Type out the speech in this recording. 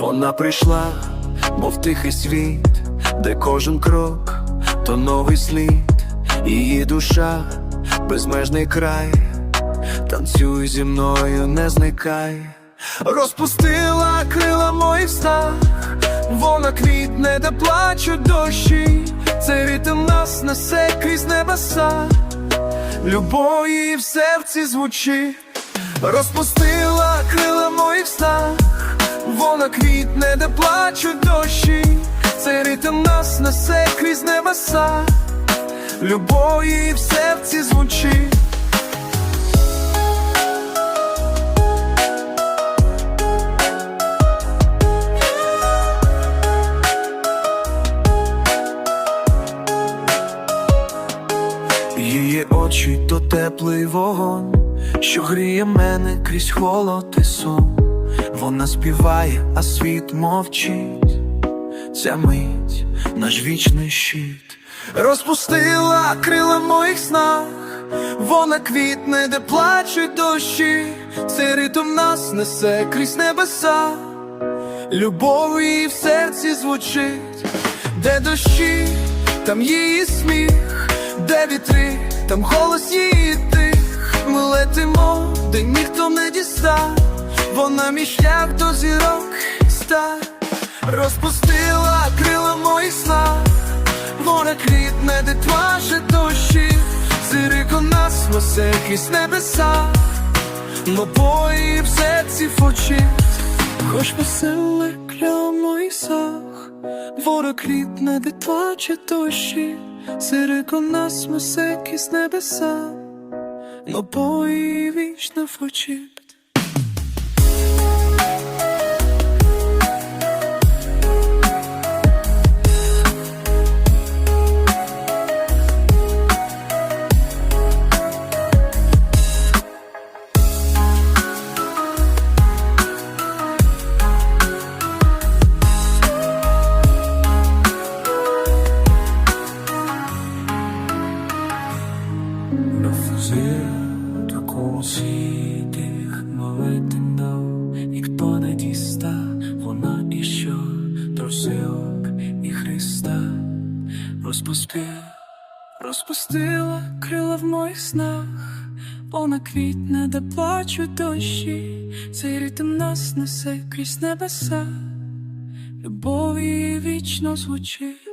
Вона прийшла, мов тихий світ, де кожен крок то новий слід, її душа, безмежний край, танцюй зі мною, не зникай, розпустила крила моїх снах, вона квітне, де плачуть дощі, цей ритм нас несе крізь небеса любов її в серці звучи, Розпустила крила моїх снах, вона квітне, де плачуть дощі, цей ритм нас несе крізь небеса, любові в серці звучить. Очі то теплий вогонь, що гріє мене крізь холод і сон. Вона співає, а світ мовчить. Ця мить наш вічний щит. Розпустила крила моїх снах, вона квітне, де плачуть дощі, цей ритм нас несе крізь небеса, любов її в серці звучить, де дощі, там її сміх, де вітри, там голос її тих. Ми летимо, де ніхто не дістав, вона мій шлях до зірок стар, розпустила крила моїх снах, вона квітне, де плаче дощі, зирико нас несе крізь небеса, Лобої в серці фочить, хоч веселе крила моїх сах, Вора квітне, де плаче дощі, Зирико нас несе крізь небеса, Лобої вічно фочить. Розжив такому світі молитино, ніхто не діста, вона і що трусилок і Христа розпустив, розпустила крила в моїх снах, вона квітне, де плачуть дощі, цей ритм нас несе крізь небеса, любов її вічно звучить.